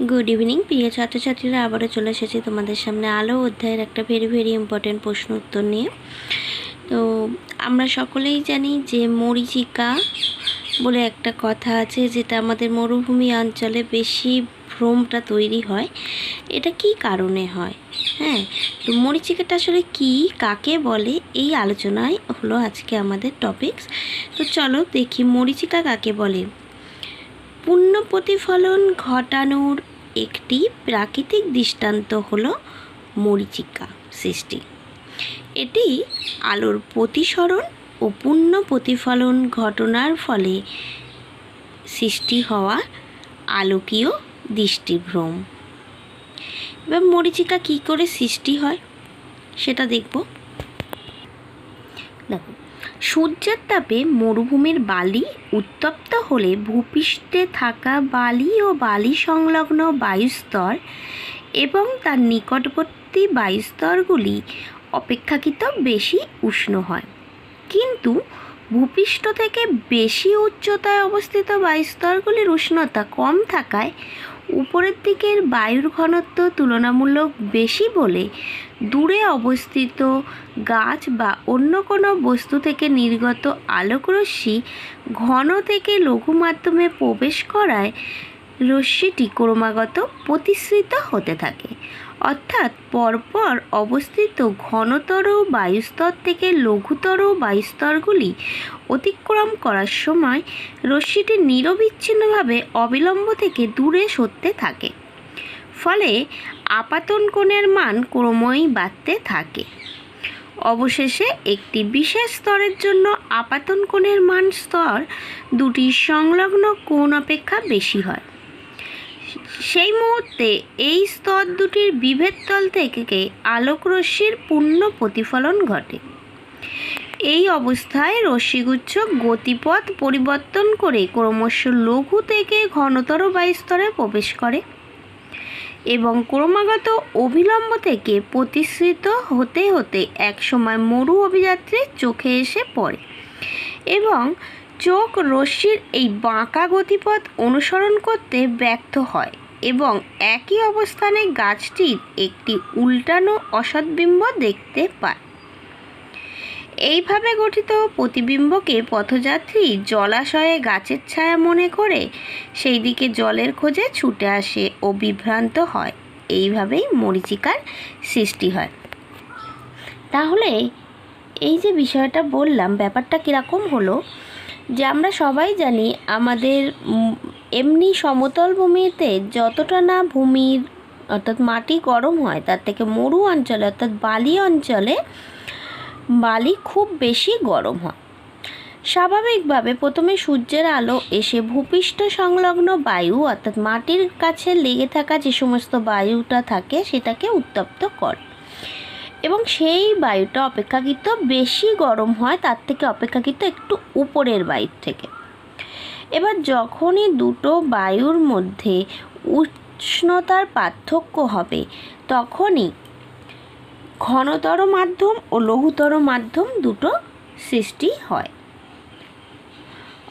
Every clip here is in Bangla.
গুড ইভিনিং প্রিয় ছাত্রছাত্রীরা। আবারও চলে এসেছি তোমাদের সামনে আলো অধ্যায়ের একটা ভেরি ভেরি ইম্পর্টেন্ট প্রশ্ন উত্তর নিয়ে। তো আমরা সকলেই জানি যে মরিচিকা বলে একটা কথা আছে, যেটা আমাদের মরুভূমি অঞ্চলে বেশি ভ্রমটা তৈরি হয়। এটা কি কারণে হয়? হ্যাঁ তো মরিচিকাটা আসলে কি, কাকে বলে, এই আলোচনায় হলো আজকে আমাদের টপিকস তো চলো দেখি মরিচিকা কাকে বলে। পুণ্য প্রতিফলন ঘটানোর একটি প্রাকৃতিক দৃষ্টান্ত হল মরিচিকা সৃষ্টি। এটি আলোর প্রতিসরণ ও পুণ্য প্রতিফলন ঘটনার ফলে সৃষ্টি হওয়া আলোকীয় দৃষ্টিভ্রম। এবার মরিচিকা কী করে সৃষ্টি হয় সেটা দেখব। দেখো সূর্যের তাপে মরুভূমির বালি উত্তপ্ত হলে ভূপৃষ্ঠে থাকা বালি ও বালি সংলগ্ন বায়ুস্তর এবং তার নিকটবর্তী বায়ুস্তরগুলি অপেক্ষাকৃত বেশি উষ্ণ হয়। কিন্তু ভূপৃষ্ঠ থেকে বেশি উচ্চতায় অবস্থিত বায়ুস্তরগুলির উষ্ণতা কম থাকায় উপরের দিকের বায়ুর ঘনত্ব তুলনামূলক বেশি বলে দূরে অবস্থিত গাছ বা অন্য কোনো বস্তু থেকে নির্গত আলোকরশ্মি ঘন থেকে লঘু মাধ্যমে প্রবেশ করায় রশ্মিটি ক্রমাগত প্রতিসৃত হতে থাকে। অর্থাৎ পরপর অবস্থিত ঘনতর বায়ুস্তর থেকে লঘুতর বায়ুস্তরগুলি অতিক্রম করার সময় রশ্মিটি নিরবিচ্ছিন্নভাবে অবিলম্ব থেকে দূরে সরতে থাকে। ফলে আপাতন কোণের মান ক্রমই বাড়তে থাকে। অবশেষে একটি বিশেষ স্তরের জন্য আপাতন কোণের মান স্তর দুটি সংলগ্ন কোণ অপেক্ষা বেশি হয়। সেই মুহূর্তে এই স্তর দুটির বিভেদ তল থেকে আলোকরশ্মির পূর্ণ প্রতিফলন ঘটে। এই অবস্থায় রশ্মিগুচ্ছ গতিপথ পরিবর্তন করে ক্রমশ লঘু থেকে ঘনতর বায়ুস্তরে প্রবেশ করে এবং ক্রমাগত অবিলম্ব থেকে প্রতিশ্রিত হতে হতে একসময় মরু অভিযাত্রীর চোখে এসে পড়ে এবং চোখ রশ্মির এই বাঁকা গতিপথ অনুসরণ করতে ব্যর্থ হয় এবং একই অবস্থানে গাছটির একটি উল্টানো অসৎবিম্ব দেখতে পায়। এইভাবে গঠিত প্রতিবিম্বকে পথযাত্রী জলাশয়ে গাছের ছায়া মনে করে সেই দিকে জলের খোঁজে ছুটে আসে ও বিভ্রান্ত হয়। এইভাবেই মরিচিকার সৃষ্টি হয়। তাহলে এই যে বিষয়টা বললাম, ব্যাপারটা কীরকম হলো? যে আমরা সবাই জানি আমাদের এমনি সমতল ভূমিতে যতটা না ভূমির, অর্থাৎ মাটি গরম হয়, তার থেকে মরু অঞ্চলে, অর্থাৎ বালি অঞ্চলে, বালি খুব বেশি গরম হয়। স্বাভাবিকভাবে প্রথমে সূর্যের আলো এসে ভূপৃষ্ঠ সংলগ্ন বায়ু, অর্থাৎ মাটির কাছে লেগে থাকা যে সমস্ত বায়ুটা থাকে, সেটাকে উত্তপ্ত করে। এবং সেই বায়ুটা অপেক্ষাকৃত বেশি গরম হয়, তার থেকে অপেক্ষাকৃত একটু উপরের বায়ুর থেকে। এবার যখনই দুটো বায়ুর মধ্যে উষ্ণতার পার্থক্য হবে, তখনই ঘনতর মাধ্যম ও লঘুতর মাধ্যম দুটো সৃষ্টি হয়।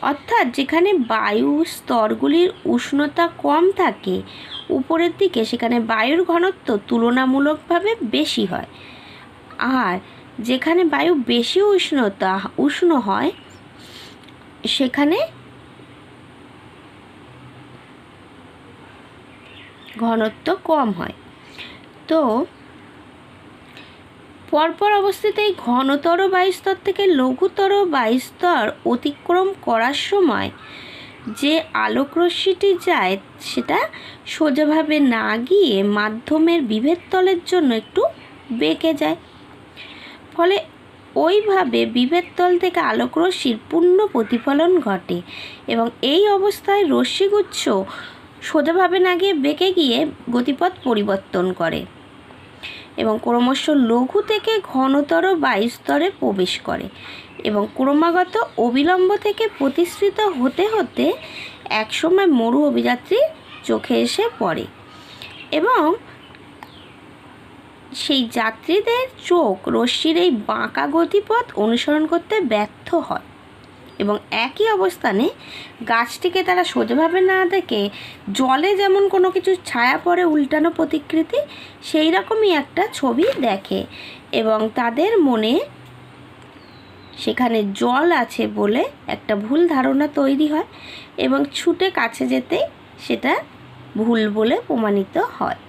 অর্থাৎ যেখানে বায়ু স্তরগুলির উষ্ণতা কম থাকে, উপরের দিকে সেখানে বায়ুর ঘনত্ব তুলনামূলকভাবে বেশি হয়। আর যেখানে বায়ু বেশি উষ্ণতা, উষ্ণ হয়, সেখানে ঘনত্ব কম হয়। তো পরপর অবস্থিত এই ঘনতর বায়ুস্তর থেকে লঘুতর বায়ুস্তর অতিক্রম করার সময় যে আলোকরশ্মিটি যায়, সেটা সোজাভাবে না গিয়ে মাধ্যমের বিভেদ তলের জন্য একটু বেঁকে যায়। ফলে ওইভাবে বিভেদ তল থেকে আলোকরশ্মির পূর্ণ প্রতিফলন ঘটে এবং এই অবস্থায় রশ্মিগুচ্ছ সোজাভাবে না গিয়ে বেঁকে গিয়ে গতিপথ পরিবর্তন করে এবং ক্রমশ লঘু থেকে ঘনতর বায়ুস্তরে প্রবেশ করে এবং ক্রমাগত অবিলম্ব থেকে প্রতিষ্ঠিত হতে হতে একসময় মরু অভিযাত্রী চোখে এসে পড়ে এবং সেই যাত্রীদের চোখ রশ্মির এই বাঁকা গতিপথ অনুসরণ করতে ব্যর্থ হয় এবং একই অবস্থানে গাছটিকে তারা সোজাভাবে না দেখে জলে যেমন কোনো কিছু ছায়া পড়ে উল্টানো প্রতিকৃতি, সেই রকমই একটা ছবি দেখে এবং তাদের মনে সেখানে জল আছে বলে একটা ভুল ধারণা তৈরি হয় এবং ছুটে কাছে যেতে সেটা ভুল বলে প্রমাণিত হয়।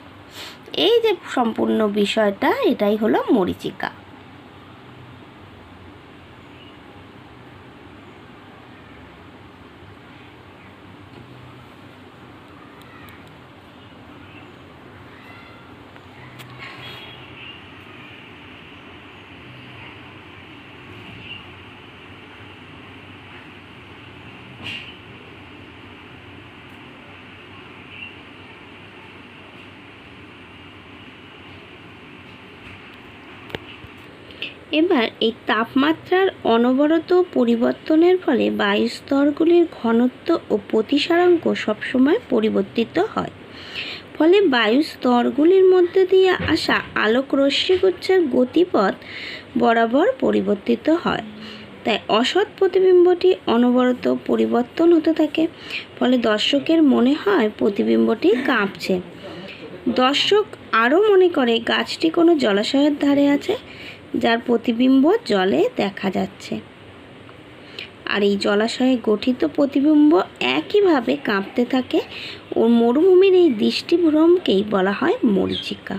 এই যে সম্পূর্ণ বিষয়টা এটাই হলো মরিচিকা। এবার এই তাপমাত্রার অনবরত পরিবর্তনের ফলে বায়ুস্তরগুলির ঘনত্ব ও প্রতিসারাঙ্ক সবসময় পরিবর্তিত হয়। ফলে বায়ু স্তরগুলির মধ্যে দিয়ে আসা আলোক রশ্মিগুচ্ছের গতিপথ বরাবর পরিবর্তিত হয়। তাই অসৎ প্রতিবিম্বটি অনবরত পরিবর্তন হতে থাকে, ফলে দর্শকের মনে হয় প্রতিবিম্বটি কাঁপছে। দর্শক আরও মনে করে, গাছটি কোনো জলাশয়ের ধারে আছে? যার প্রতিবিম্ব জলে দেখা যাচ্ছে। আর এই জলাশয়ে গঠিত প্রতিবিম্ব একইভাবে কাঁপতে থাকে। ও মরুভূমির এই দৃষ্টিভ্রমকেই বলা হয় মরিচিকা।